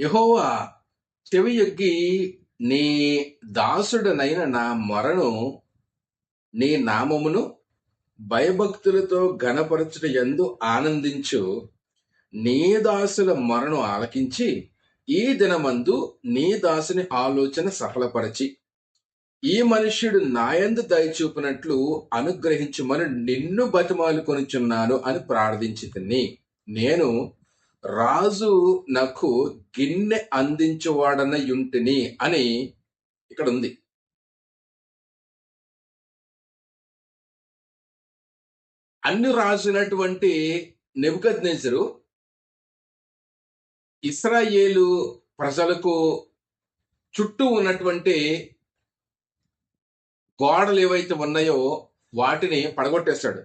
యహోవా చెవి యొగ్గి నీ దాసుడనైన నా మొరను నీ నామమును భయభక్తులతో గణపరచుట ఎందు ఆనందించు. నీ దాసుల మొరను ఆలకించి ఈ దినమందు నీ దాసుని ఆలోచన సఫలపరచి. ఈ మనుష్యుడు నాయందు దయచూపినట్లు అనుగ్రహించుమని నిన్ను బతిమాలు కొనుచున్నాను అని ప్రార్థించి నేను రాజు నాకు గిన్నె అందించువాడన యుంటిని అని ఇక్కడ ఉంది అన్ని రాజునటువంటి నెబుకద్నెజరు ఇస్రాయేలు ప్రజలకు చుట్టూ ఉన్నటువంటి గోడలు ఏవైతే ఉన్నాయో వాటిని పడగొట్టేస్తాడు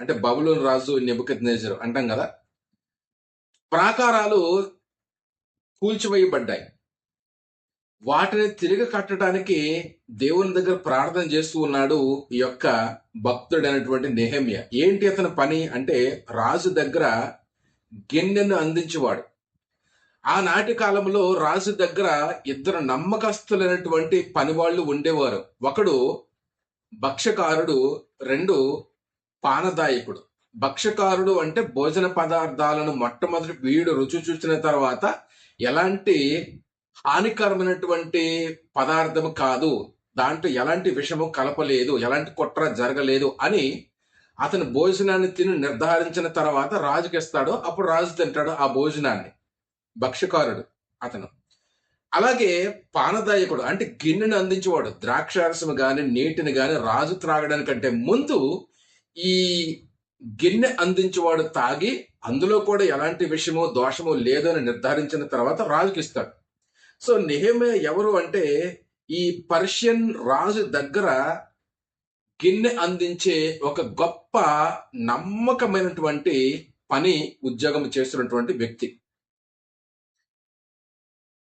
అంటే బబులోని రాజు నెబుకద్నెజరు అంటాం కదా? ప్రాకారాలు కూల్చివేయబడ్డాయి. వాటిని తిరిగి కట్టడానికి దేవుని దగ్గర ప్రార్థన చేస్తూ ఉన్నాడు ఈ యొక్క భక్తుడైనటువంటి నెహమ్య. ఏంటి అతని పని అంటే రాజు దగ్గర గిన్నెను అందించేవాడు. ఆనాటి కాలంలో రాజు దగ్గర ఇద్దరు నమ్మకస్తులైనటువంటి పనివాళ్ళు ఉండేవారు. ఒకడు భక్ష్యకారుడు రెండు పానదాయకుడు. భక్ష్యకారుడు అంటే భోజన పదార్థాలను మొట్టమొదటి వీడు రుచి చూసిన తర్వాత ఎలాంటి హానికరమైనటువంటి పదార్థం కాదు. దాంట్లో ఎలాంటి విషము కలపలేదు ఎలాంటి కుట్ర జరగలేదు అని అతను భోజనాన్ని తిని నిర్ధారించిన తర్వాత రాజుకి ఇస్తాడు. అప్పుడు రాజు తింటాడు ఆ భోజనాన్ని. భక్ష్యకారుడు అతను. అలాగే పానదాయకుడు అంటే గిన్నెను అందించేవాడు. ద్రాక్షారసము గాని నీటిని గాని రాజు త్రాగడానికంటే ముందు ఈ గిన్నె అందించేవాడు తాగి అందులో కూడా ఎలాంటి విషయము దోషము లేదని అని నిర్ధారించిన తర్వాత రాజుకి ఇస్తాడు. సో నిహమే ఎవరు అంటే ఈ పర్షియన్ రాజు దగ్గర గిన్నె అందించే ఒక గొప్ప నమ్మకమైనటువంటి పని ఉద్యోగం చేస్తున్నటువంటి వ్యక్తి.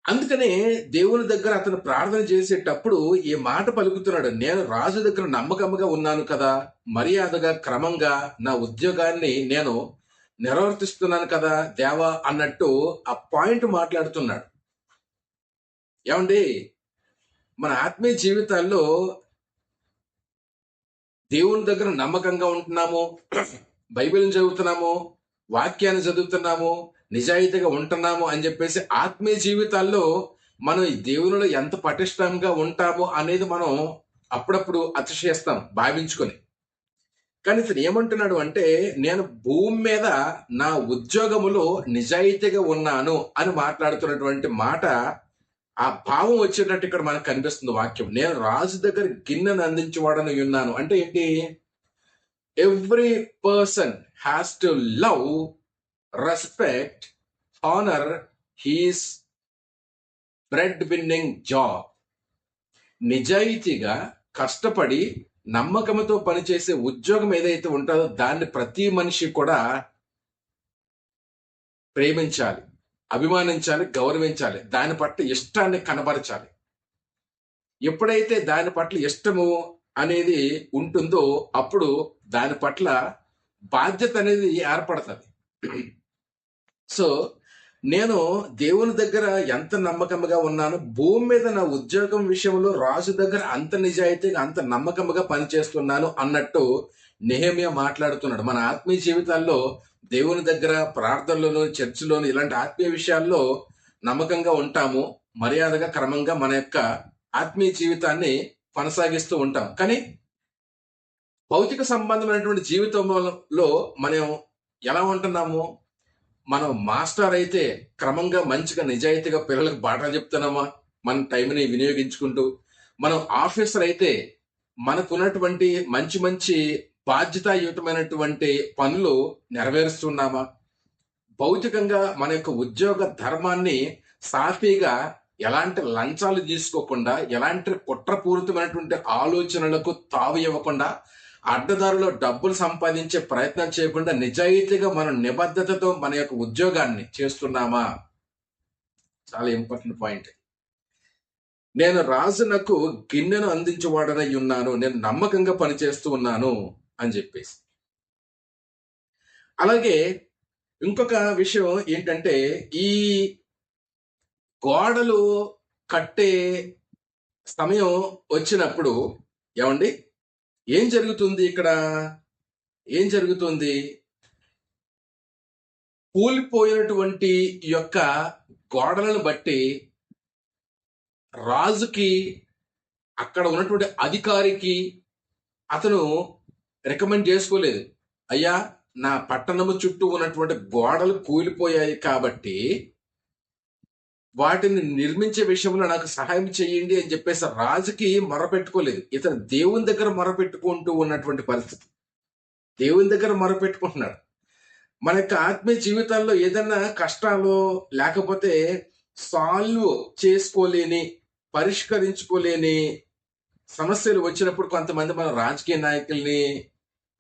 అందుకనే దేవుని దగ్గర అతను ప్రార్థన చేసేటప్పుడు ఈ మాట పలుకుతున్నాడు? నేను రాజు దగ్గర నమ్మకంగా ఉన్నాను కదా మర్యాదగా క్రమంగా నా ఉద్యోగాన్ని నేను నిర్వర్తిస్తున్నాను కదా దేవా అన్నట్టు ఆ పాయింట్ మాట్లాడుతున్నాడు. ఏమండి? మన ఆత్మీయ జీవితాల్లో దేవుని దగ్గర నమ్మకంగా ఉంటున్నాము బైబిల్ని చదువుతున్నాము వాక్యాన్ని చదువుతున్నాము నిజాయితీగా ఉంటున్నాము అని చెప్పేసి ఆత్మీయ జీవితాల్లో మనం ఈ దేవునిలో ఎంత పటిష్టంగా ఉంటాము అనేది మనం అప్పుడప్పుడు అతిశయిస్తాం భావించుకొని. కానీ ఇతను ఏమంటున్నాడు అంటే నేను భూమి మీద నా ఉద్యోగములో నిజాయితీగా ఉన్నాను అని మాట్లాడుతున్నటువంటి మాట ఆ భావం వచ్చేటట్టు ఇక్కడ మనకు కనిపిస్తుంది వాక్యం. నేను రాజు దగ్గర గిన్నెను అందించేవాడని ఉన్నాను. అంటే ఏంటి? Every person has to love respect honour his bread winning job నిజాయితీగా కష్టపడి నమ్మకంతో పనిచేసే ఉద్యోగం ఏదైతే ఉంటుందో దాన్ని ప్రతి మనిషి కూడా ప్రేమించాలి అభిమానించాలి గౌరవించాలి. దాని పట్ల ఇష్టాన్ని కనబరచాలి. ఎప్పుడైతే దాని పట్ల ఇష్టము అనేది ఉంటుందో అప్పుడు దాని పట్ల బాధ్యత అనేది ఏర్పడుతుంది. సో నేను దేవుని దగ్గర ఎంత నమ్మకంగా ఉన్నాను భూమి మీద నా ఉద్యోగం విషయంలో రాజు దగ్గర అంత నిజాయితీగా అంత నమ్మకంగా పనిచేస్తున్నాను అన్నట్టు నెహమియా మాట్లాడుతున్నాడు. మన ఆత్మీయ జీవితాల్లో దేవుని దగ్గర ప్రార్థనలోను చర్చిలోను ఇలాంటి ఆత్మీయ విషయాల్లో నమ్మకంగా ఉంటాము. మర్యాదగా క్రమంగా మన యొక్క ఆత్మీయ జీవితాన్ని కొనసాగిస్తూ ఉంటాం. కానీ భౌతిక సంబంధమైనటువంటి జీవితంలో మనం ఎలా ఉంటున్నాము? మనం మాస్టర్ అయితే క్రమంగా మంచిగా నిజాయితీగా పిల్లలకు పాఠాలు చెప్తున్నామా? మన టైంని వినియోగించుకుంటూ. మనం ఆఫీసర్ అయితే మనకున్నటువంటి మంచి మంచి బాధ్యతాయుతమైనటువంటి పనులు నెరవేరుస్తున్నామా? భౌతికంగా మన యొక్క ఉద్యోగ ధర్మాన్ని సాఫీగా ఎలాంటి లంచాలు తీసుకోకుండా ఎలాంటి కుట్రపూరితమైనటువంటి ఆలోచనలకు తావు ఇవ్వకుండా అడ్డదారులో డబ్బులు సంపాదించే ప్రయత్నం చేయకుండా నిజాయితీగా మనం నిబద్ధతతో మన యొక్క ఉద్యోగాన్ని చేస్తున్నామా? చాలా ఇంపార్టెంట్ పాయింట్. నేను రాజునకు గిన్నెను అందించేవాడనై ఉన్నాను నేను నమ్మకంగా పనిచేస్తూ ఉన్నాను అని చెప్పేసి. అలాగే ఇంకొక విషయం ఏంటంటే ఈ గోడలు కట్టే సమయం వచ్చినప్పుడు ఏమండి? ఏం జరుగుతుంది ఇక్కడ? ఏం జరుగుతుంది? కూలిపోయినటువంటి యొక్క గోడలను బట్టి రాజుకి అక్కడ ఉన్నటువంటి అధికారికి అతను రికమెండ్ చేసుకోలేదు. అయ్యా నా పట్టణము చుట్టూ ఉన్నటువంటి గోడలు కూలిపోయాయి కాబట్టి వాటిని నిర్మించే విషయంలో నాకు సహాయం చేయండి అని చెప్పేసి రాజుకి మొరపెట్టుకోలేదు. ఇతను దేవుని దగ్గర మొరపెట్టుకుంటూ ఉన్నటువంటి పరిస్థితి. దేవుని దగ్గర మొరపెట్టుకుంటున్నాడు. మన యొక్క ఆత్మీయ జీవితాల్లో ఏదైనా కష్టాలు లేకపోతే సాల్వ్ చేసుకోలేని పరిష్కరించుకోలేని సమస్యలు వచ్చినప్పుడు కొంతమంది మన రాజకీయ నాయకుల్ని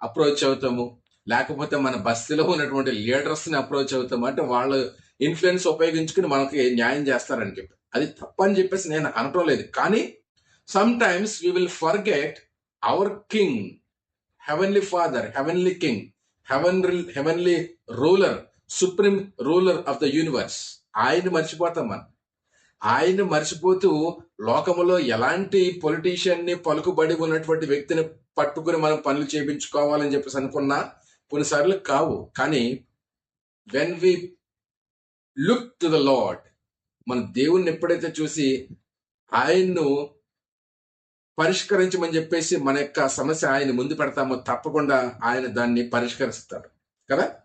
అప్రోచ్ అవుతాము. లేకపోతే మన బస్తీలో ఉన్నటువంటి లీడర్స్ని అప్రోచ్ అవుతాము. అంటే వాళ్ళు ఇన్ఫ్లుయెన్స్ ఉపయోగించుకుని మనకి న్యాయం చేస్తారని చెప్పి. అది తప్పని చెప్పేసి నేను అనటం లేదు. కానీ sometimes you will forget our king heavenly father heavenly king heaven heavenly ruler supreme ruler of the universe ఆయన మర్చిపోతాం మనం. ఆయన్ని మర్చిపోతూ లోకములో ఎలాంటి పొలిటీషియన్ని పలుకుబడి ఉన్నటువంటి వ్యక్తిని పట్టుకుని మనం పనులు చేయించుకోవాలని చెప్పేసి అనుకున్నా కొన్నిసార్లు కావు. కానీ when we look to the lord మన దేవుణ్ణి ఎప్పుడైతే చూసి ఆయన్ను పరిష్కరించమని చెప్పేసి మన యొక్క సమస్య ఆయన ముందు పెడతామో తప్పకుండా ఆయన దాన్ని పరిష్కరిస్తాడు. కదా?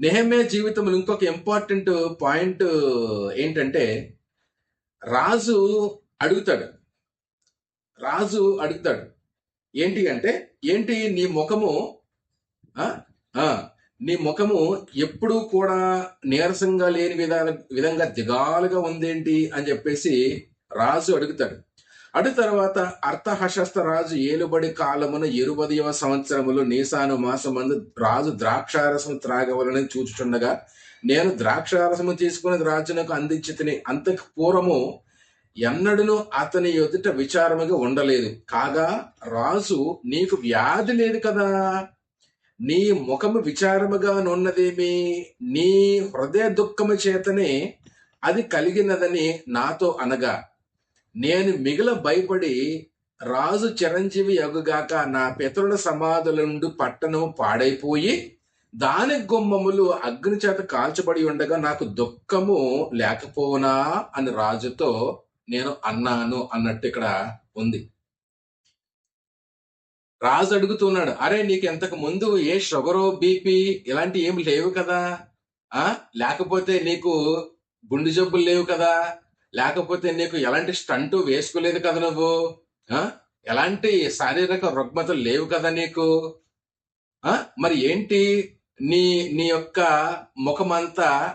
నెహమే జీవితంలో ఇంకొక ఇంపార్టెంట్ పాయింట్ ఏంటంటే రాజు అడుగుతాడు. రాజు అడుగుతాడు. ఏంటి అంటే ఏంటి నీ ముఖము? నీ ముఖము ఎప్పుడూ కూడా నీరసంగా లేని విధాన విధంగా దిగాలుగా ఉందేంటి అని చెప్పేసి రాజు అడుగుతాడు. అడుగు తర్వాత అర్థహశస్త రాజు ఏలుబడి కాలమున ఇరువదవ సంవత్సరములు నీసాను మాసమందు రాజు ద్రాక్షారసము త్రాగవలని చూచుచుండగా నేను ద్రాక్షారసము తీసుకుని రాజునకు అందించి తిని అంతకు పూర్వము ఎన్నడూను అతని ఎదుట విచారముగా ఉండలేదు. కాగా రాజు నీకు వ్యాధి లేదు కదా? నీ ముఖము విచారముగా నున్నదేమి? నీ హృదయ దుఃఖము చేతనే అది కలిగినదని నాతో అనగా నేను మిగిల భయపడి రాజు చిరంజీవి యగుగాక నా పితరుల సమాధుల నుండి పట్టణం పాడైపోయి దాని గుమ్మములు అగ్ని చేత కాల్చబడి ఉండగా నాకు దుఃఖము లేకపోనా అని రాజుతో నేను అన్నాను అన్నట్టు ఇక్కడ ఉంది. రాజు అడుగుతున్నాడు అరే నీకు ఇంతకు ముందు ఏ షుగరు బీపీ ఇలాంటి ఏమి లేవు కదా? ఆ? లేకపోతే నీకు గుండె జబ్బులు లేవు కదా? లేకపోతే నీకు ఎలాంటి స్టంటు వేసుకోలేదు కదా నువ్వు? ఆ? ఎలాంటి శారీరక రుగ్మతలు లేవు కదా నీకు? ఆ? మరి ఏంటి నీ నీ యొక్క ముఖమంతా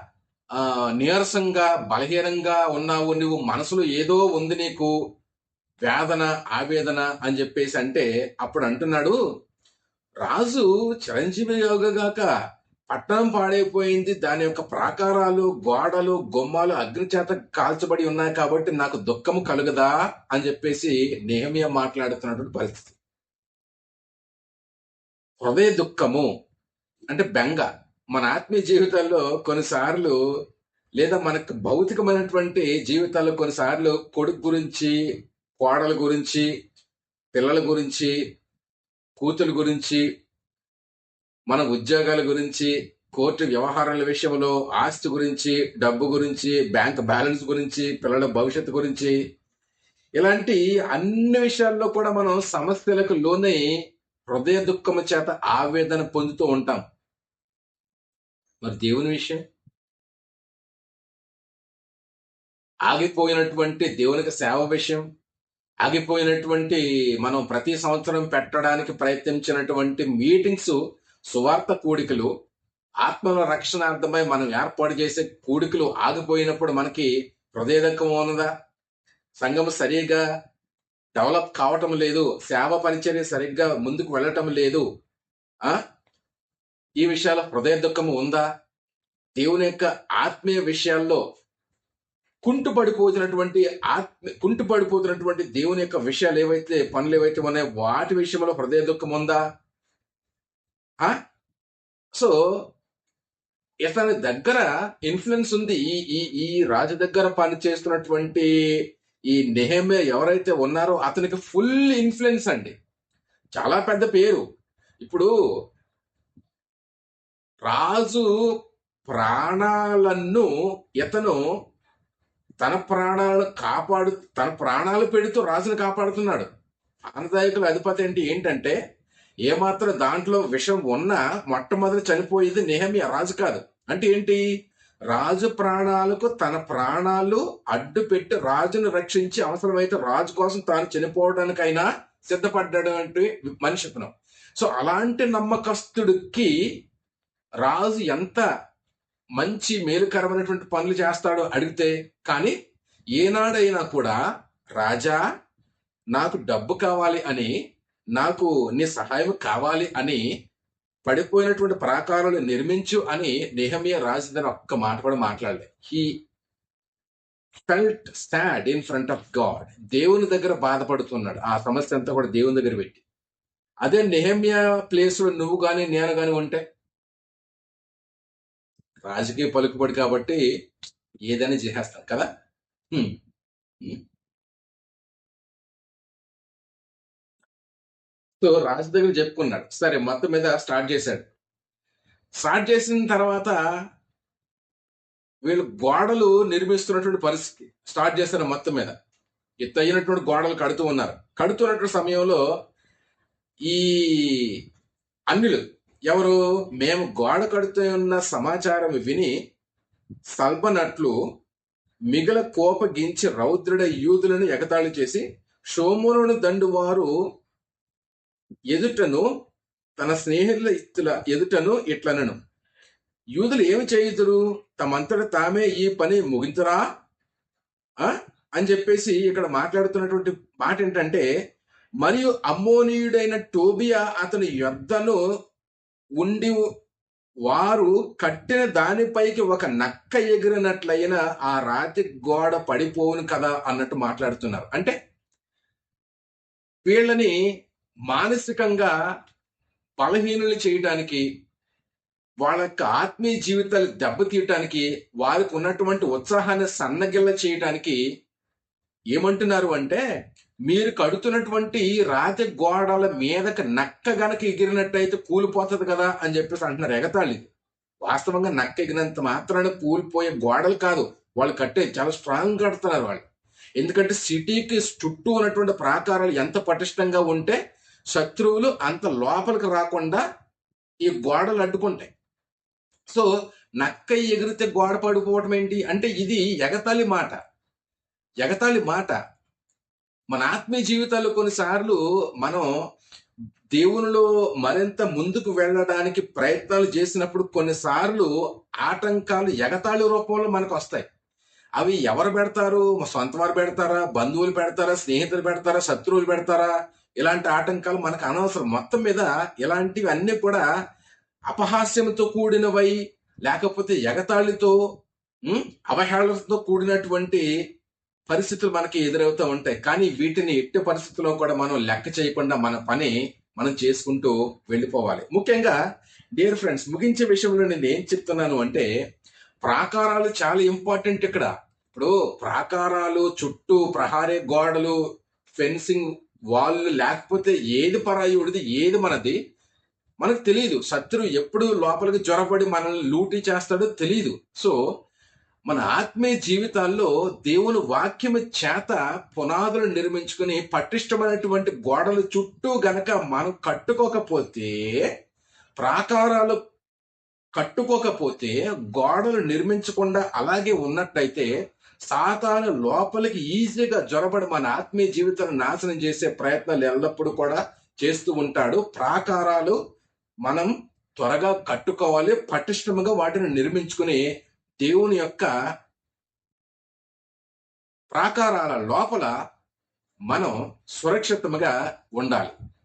ఆ నీరసంగా బలహీనంగా ఉన్నావు? నువ్వు మనసులో ఏదో ఉంది నీకు. వేదన ఆవేదన అని చెప్పేసి అంటే అప్పుడు అంటున్నాడు రాజు చిరంజీవి యోగగాక పట్టణం పాడైపోయింది. దాని యొక్క ప్రాకారాలు గోడలు గుమ్మాలు అగ్ని చేత కాల్చబడి ఉన్నాయి కాబట్టి నాకు దుఃఖము కలుగదా? అని చెప్పేసి నేహమియా మాట్లాడుతున్నటువంటి పరిస్థితి. హృదయ దుఃఖము అంటే బెంగ. మన ఆత్మీయ జీవితాల్లో కొన్నిసార్లు లేదా మనకు భౌతికమైనటువంటి జీవితాల్లో కొన్నిసార్లు కొడుకు గురించి కోడల గురించి పిల్లల గురించి కూతురు గురించి మన ఉద్యోగాల గురించి కోర్టు వ్యవహారాల విషయంలో ఆస్తి గురించి డబ్బు గురించి బ్యాంక్ బ్యాలెన్స్ గురించి పిల్లల భవిష్యత్తు గురించి ఇలాంటి అన్ని విషయాల్లో కూడా మనం సమస్యలకు లోనై హృదయ దుఃఖము చేత ఆవేదన పొందుతూ ఉంటాం. మరి దేవుని విషయం? ఆగిపోయినటువంటి దేవునికి సేవ విషయం? ఆగిపోయినటువంటి మనం ప్రతి సంవత్సరం పెట్టడానికి ప్రయత్నించినటువంటి మీటింగ్స్ సువార్త కూడికలు ఆత్మల రక్షణార్థమై మనం ఏర్పాటు చేసే కూడికలు ఆగిపోయినప్పుడు మనకి హృదయదకం ఉన్నదా? సంఘం సరిగా డెవలప్ కావటం లేదు సేవ పరిచర్య సరిగ్గా ముందుకు వెళ్ళటం లేదు. ఆ? ఈ విషయాల హృదయ దుఃఖము ఉందా? దేవుని యొక్క ఆత్మీయ విషయాల్లో కుంటుపడిపోతున్నటువంటి ఆత్మ కుంటుపడిపోతున్నటువంటి దేవుని యొక్క విషయాలు ఏవైతే పనులు ఏవైతే ఉన్నాయో వాటి విషయంలో హృదయ దుఃఖం ఉందా? సో ఇతని దగ్గర ఇన్ఫ్లుయెన్స్ ఉంది. ఈ ఈ ఈ రాజు దగ్గర పని చేస్తున్నటువంటి ఈ నెహమే ఎవరైతే ఉన్నారో అతనికి ఫుల్ ఇన్ఫ్లుయెన్స్ అండి. చాలా పెద్ద పేరు. ఇప్పుడు రాజు ప్రాణాలను ఇతను తన ప్రాణాలు కాపాడు తన ప్రాణాలు పెడుతూ రాజును కాపాడుతున్నాడు. ఆనదాయకుల అధిపతి అంటే ఏంటంటే ఏమాత్రం దాంట్లో విషం ఉన్నా మొట్టమొదటి చనిపోయేది నెహమియా రాజు కాదు. అంటే ఏంటి? రాజు ప్రాణాలకు తన ప్రాణాలు అడ్డు పెట్టి రాజును రక్షించి అవసరమైతే రాజు కోసం తాను చనిపోవడానికైనా సిద్ధపడ్డాడు అంటే మనిషితనం సో అలాంటి నమ్మకస్తుడికి రాజు ఎంత మంచి మేలుకరమైనటువంటి పనులు చేస్తాడో అడిగితే కానీ ఏనాడైనా కూడా రాజా నాకు డబ్బు కావాలి అని నాకు నీ సహాయం కావాలి అని పడిపోయినటువంటి ప్రాకారాలు నిర్మించు అని నెహమియా రాజుదని ఒక్క మాట కూడా మాట్లాడలే. He felt stood in front of god దేవుని దగ్గర బాధపడుతున్నాడు. ఆ సమస్య అంతా కూడా దేవుని దగ్గర పెట్టి. అదే నెహమియా ప్లేస్లో నువ్వు కానీ నేను కానీ ఉంటే రాజకీయ పలుకుబడి కాబట్టి ఏదైనా చేసేస్తాం కదా? సో రాజు దగ్గర చెప్పుకున్నాడు. సరే మొత్తం మీద స్టార్ట్ చేశాడు. స్టార్ట్ చేసిన తర్వాత వీళ్ళు గోడలు నిర్మిస్తున్నటువంటి పరిస్థితి స్టార్ట్ చేశారు మొత్తం మీద. ఎత్తైనటువంటి గోడలు కడుతూ ఉన్నారు. కడుతున్నటువంటి సమయంలో ఈ అన్నిలు ఎవరు? మేము గోడ కడుతూ ఉన్న సమాచారం విని సల్బనట్లు మిగల కోపగించి రౌద్రుడ యూదులను ఎగతాళి చేసి షోములను దండువారు ఎదుటను తన స్నేహితుల ఇత్తుల ఎదుటను ఇట్లనను. యూదులు ఏమి చేయుదురు? తమంతట తామే ఈ పని ముగించరా అని చెప్పేసి ఇక్కడ మాట్లాడుతున్నటువంటి మాట ఏంటంటే మరియు అమ్మోనీయుడైన టోబియా అతని యొద్దను ఉండి వారు కట్టిన దానిపైకి ఒక నక్క ఎగిరినట్లయిన ఆ రాతి గోడ పడిపోవును కదా అన్నట్టు మాట్లాడుతున్నారు. అంటే వీళ్ళని మానసికంగా బలహీనులు చేయడానికి వాళ్ళ యొక్క ఆత్మీయ జీవితాలు దెబ్బతీయటానికి వారికి ఉన్నటువంటి ఉత్సాహాన్ని సన్నగిల్ల చేయడానికి ఏమంటున్నారు అంటే మీరు కడుతున్నటువంటి రాతి గోడల మీదకి నక్క గనక ఎగిరినట్టయితే కూలిపోతుంది కదా అని చెప్పేసి అంటున్నారు ఎగతాళి. వాస్తవంగా నక్క ఎగినంత మాత్రాన కూలిపోయే గోడలు కాదు. వాళ్ళు కట్టే చాలా స్ట్రాంగ్ కడుతున్నారు వాళ్ళు. ఎందుకంటే సిటీకి చుట్టూ ఉన్నటువంటి ప్రాకారాలు ఎంత పటిష్టంగా ఉంటే శత్రువులు అంత లోపలికి రాకుండా ఈ గోడలు అడ్డుకుంటాయి. సో నక్క ఎగిరితే గోడ పడిపోవటం ఏంటి? అంటే ఇది ఎగతాళి మాట. ఎగతాళి మాట. మన ఆత్మీయ జీవితాల్లో కొన్నిసార్లు మనం దేవునిలో మరింత ముందుకు వెళ్ళడానికి ప్రయత్నాలు చేసినప్పుడు కొన్నిసార్లు ఆటంకాలు ఎగతాళి రూపంలో మనకు వస్తాయి. అవి ఎవరు పెడతారు? మా సొంత వారు పెడతారా? బంధువులు పెడతారా? స్నేహితులు పెడతారా? శత్రువులు పెడతారా? ఇలాంటి ఆటంకాలు మనకు అనవసరం. మొత్తం మీద ఇలాంటివి అన్ని కూడా అపహాస్యంతో కూడినవై లేకపోతే ఎగతాళితో అవహేళనతో కూడినటువంటి పరిస్థితులు మనకి ఎదురవుతూ ఉంటాయి. కానీ వీటిని ఎట్టి పరిస్థితుల్లో కూడా మనం లెక్క చేయకుండా మన పని మనం చేసుకుంటూ వెళ్ళిపోవాలి. ముఖ్యంగా డియర్ ఫ్రెండ్స్ ముగించే విషయంలో నేను ఏం చెప్తున్నాను అంటే ప్రాకారాలు చాలా ఇంపార్టెంట్ ఇక్కడ. ఇప్పుడు ప్రాకారాలు చుట్టూ ప్రహారే గోడలు ఫెన్సింగ్ వాళ్ళు లేకపోతే ఏది పరాయుడిది ఏది మనది మనకు తెలియదు శత్రువు ఎప్పుడు లోపలికి జ్వరపడి మనల్ని లూటీ చేస్తాడో తెలియదు సో మన ఆత్మీయ జీవితాల్లో దేవుని వాక్యము చేత పునాదులు నిర్మించుకుని పటిష్టమైనటువంటి గోడల చుట్టూ గనక మనం కట్టుకోకపోతే ప్రాకారాలు కట్టుకోకపోతే గోడలు నిర్మించకుండా అలాగే ఉన్నట్టయితే సాతాను లోపలికి ఈజీగా జొరబడి మన ఆత్మీయ జీవితాన్ని నాశనం చేసే ప్రయత్నాలు ఎల్లప్పుడూ కూడా చేస్తూ ఉంటాడు. ప్రాకారాలు మనం త్వరగా కట్టుకోవాలి పటిష్టముగా వాటిని నిర్మించుకుని దేవుని యొక్క ప్రాకారాల లోపల మనం సురక్షితముగా ఉండాలి.